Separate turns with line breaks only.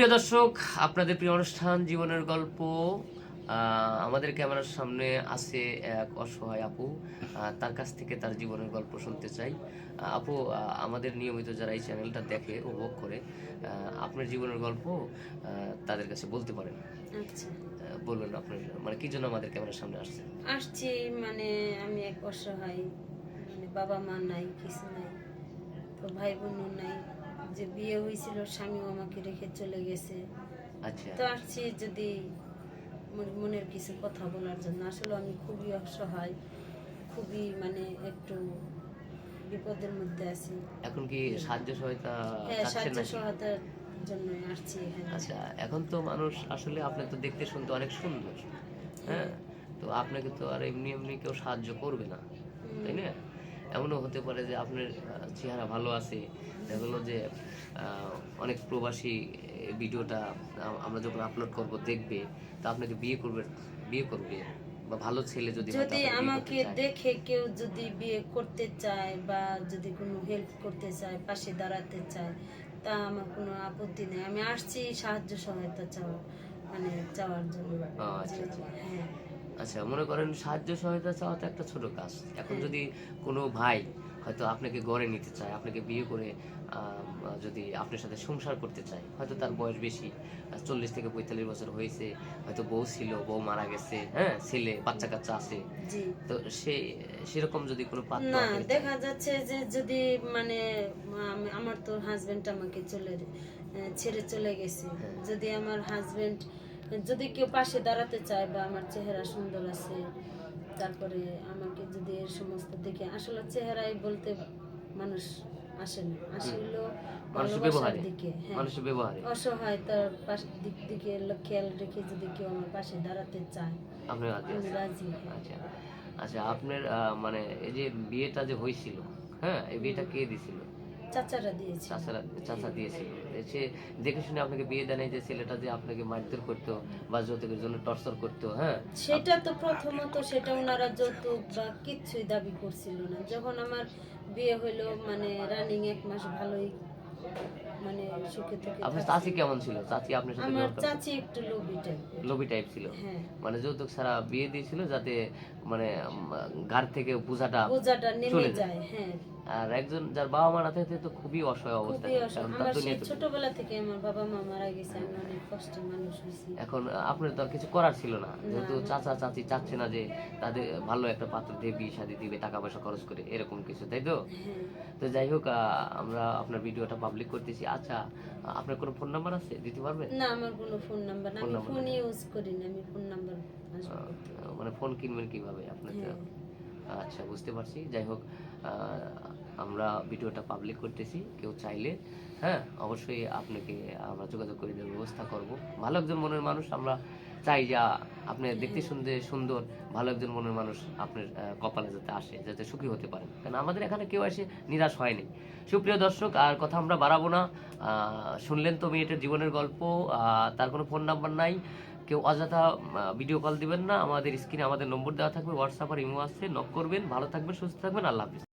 প্রিয় দর্শক আপনাদের প্রিয় অনুষ্ঠান জীবনের গল্প আমাদের ক্যামেরার সামনে আছে এক অসহায় আপু। তার কাছ থেকে তার জীবনের গল্প শুনতে চাই। আপু আমাদের নিয়মিত যারা এই চ্যানেলটা দেখে উপভোগ করে আপনার জীবনের গল্প তাদের কাছে বলতে পারেন।
আচ্ছা।
বলবেন আপনার মানে কি জন্য আমাদের ক্যামেরার সামনে আসছে
আসছি মানে আমি এক অসহায় মানে বাবা মা নাই কিছু নাই তো ভাই বোনও নাই। বিয়ে হয়েছিল স্বামীও আমাকে রেখে চলে গেছে।
আচ্ছা।
তো আসছি যদি মনের কিছু কথা বলার জন্য। আসলে আমি খুবই অসহায় খুবই মানে একটু বিপদের মধ্যে আছি।
এখন কি সাহায্য সহায়তা
হ্যাঁ সাহায্য সহায়তার জন্য আসছি এখানে।
আচ্ছা এখন তো মানুষ আসলে আপনি তো দেখতে শুনতে অনেক সুন্দর। হ্যাঁ তো আপনাকে তো আর এমনি এমনি কেউ সাহায্য করবে না তাই না? এমনও হতে পারে যে আপনার চেহারা ভালো আছে। দেখা গেলো যে অনেক প্রবাসী ভিডিওটা আমরা যখন আপলোড করব দেখবে তা আপনাকে বিয়ে করবে বিয়ে করবে বা ভালো ছেলে যদি
যদি আমাকে দেখে কেউ যদি বিয়ে করতে চায় বা যদি কোনো হেল্প করতে চায় পাশে দাঁড়াতে চায় তা আমার কোনো আপত্তি নেই। আমি আসছি সাহায্য সহায়তা চাওয়া মানে চাওয়ার জন্য।
আচ্ছা, আচ্ছা।
হ্যাঁ।
আচ্ছা মনে করেন সাহায্য সহায়তা চাওয়া তো একটা ছোট কাজ। এখন। যদি কোনো ভাই হয়তো আপনাকে গড়ে নিতে চায় আপনাকে বিয়ে করে যদি আপনার সাথে সংসার করতে চায় হয়তো তার বয়স বেশি চল্লিশ থেকে পঁয়তাল্লিশ বছর হয়েছে হয়তো বউ ছিল বউ মারা গেছে হ্যাঁ ছেলে বাচ্চা কাচ্চা আছে। তো সে সেরকম যদি কোনো পাত্র
না দেখা যাচ্ছে যে যদি মানে আমার তো হাজবেন্ড আমাকে চলে ছেড়ে চলে গেছে।
হ্যাঁ।
যদি আমার হাজবেন্ড যদি কেউ পাশে দাঁড়াতে চায় বা আমার চেহারা সুন্দর আছে তারপরে আমাকে যদি এর সমস্ত দেখে আসলে চেহারাই বলতে মানুষ আসে না। ভালোবাসার দিকে হ্যাঁ। অসহায়তার পাশ দিক দিকে খেয়াল রেখে যদি কেউ আমার পাশে দাঁড়াতে চায়
আপনি রাজি
হ্যাঁ।
আচ্ছা। আচ্ছা আপনার মানে এই যে বিয়েটা যে হয়েছিল হ্যাঁ এই বিয়েটা কে দিছিল?
চাচারা দিয়েছে
চাচারা চাচা দিয়েছিল। সে দেখে শুনে আপনাকে বিয়ে দেয় যে ছেলেটা যে আপনাকে মারধর করতো বা যৌতুকের জন্য টর্চার করতো হ্যাঁ?
সেটা তো প্রথমত সেটা ওনারা যৌতুক বা কিচ্ছুই দাবি করছিল না। যখন আমার বিয়ে মানে রানিং এক মাস ভালোই মানে সুখে থেকে
আপনার চাচি কেমন ছিল? চাচি আপনার সাথে
আমার চাচি একটু লোভী টাইপের
লোভী টাইপ ছিল?
হ্যাঁ।
মানে যৌতুক ছাড়া বিয়ে দিয়েছিল যাতে মানে ঘাড় থেকে পূজাটা
পূজাটা নেমে।
যায়
হ্যাঁ।
আর একজন যার বাবা মা না থাকতে তো খুবই অসহায় অবস্থা। কারণ তার
আমার
দুনিয়া
ছোটবেলা থেকে আমার বাবা মা মারা গেছে আমি অনেক কষ্টে মানুষ হয়েছি।
এখন আপনার তো আর কিছু করার ছিল না। যেহেতু চাচা চাচি চাচ্ছে না যে তাদের ভালো একটা পাত্র দিয়ে বিয়ে শাদী দিবে টাকা পয়সা খরচ করে এরকম কিছু তাই তো?
হ্যাঁ।
তো যাই হোক আমরা আপনার ভিডিওটা পাবলিক করতেছি। আচ্ছা আপনার কোনো ফোন নাম্বার আছে? দিতে পারবেন?
না আমার কোনো ফোন নাম্বার না। আমি ফোন ইউজ করি না আমি ফোন নাম্বার?
মানে ফোন কিনবেন কীভাবে আপনার
হ্যাঁ।
আচ্ছা বুঝতে পারছি। যাই হোক আহ, আমরা ভিডিওটা পাবলিক করতেছি কেউ চাইলে হ্যাঁ অবশ্যই আপনাকে আমরা যোগাযোগ করে দেওয়ার ব্যবস্থা করব। ভালো একজন মনের মানুষ আমরা চাই যা আপনি দেখতে শুনতে সুন্দর ভালো একজন মনের মানুষ আপনার কপালে যাতে আসে যাতে সুখী হতে পারেন। কারণ আমাদের এখানে কেউ এসে নিরাশ হয়নি। সুপ্রিয় দর্শক আর কথা আমরা বাড়াবো না। শুনলেন তো মেয়েটার জীবনের গল্প তার কোনো ফোন নাম্বার নাই। কেউ অযথা ভিডিও কল দিবেন না। আমাদের স্ক্রিনে আমাদের নম্বর দেওয়া থাকবে হোয়াটসঅ্যাপ আর ইমো আছে। নক করবেন। ভালো থাকবেন সুস্থ থাকবেন। আল্লাহ হাফিজ।